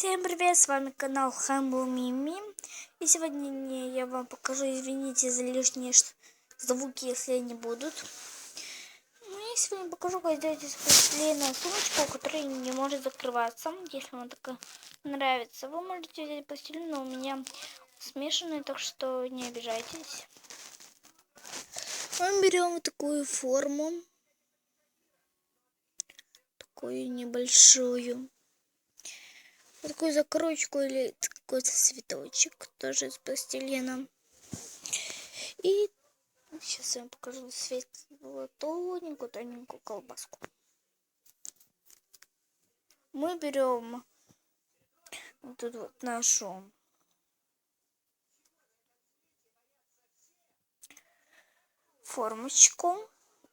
Всем привет, с вами канал Humble Mimi. И сегодня я вам покажу, извините за лишние звуки, если они будут. Ну, я сегодня покажу, как сделать из сумочку, которая не может закрываться. Если вам такая нравится, вы можете взять пластилин, но у меня смешанный, так что не обижайтесь. Мы берем вот такую форму. Такую небольшую такую закручку или какой-то цветочек тоже из пластилина. И сейчас я вам покажу светлую тоненькую, тоненькую колбаску. Мы берем вот тут вот нашу формочку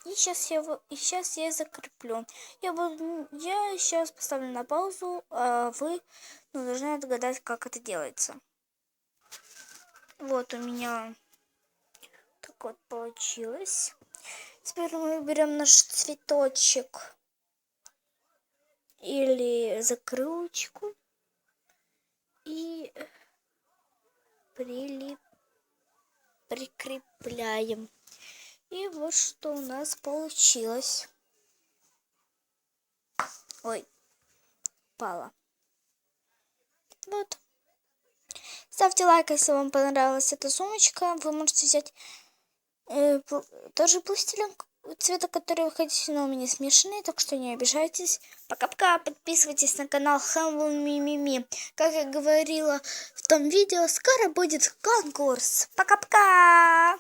и сейчас я, и сейчас я закреплю. Я, буду, я сейчас поставлю на паузу, а вы ну, должны отгадать, как это делается. Вот у меня так вот получилось. Теперь мы берем наш цветочек или закрылочку и прилип, прикрепляем. И вот что у нас получилось. Ой, пала. Вот. Ставьте лайк, если вам понравилась эта сумочка. Вы можете взять э, тоже пластилин цвета, который вы хотите, но у меня смешанные, так что не обижайтесь. Пока-пока, подписывайтесь на канал Humble Мимими. Как я говорила в том видео, скоро будет конкурс. Пока-пока!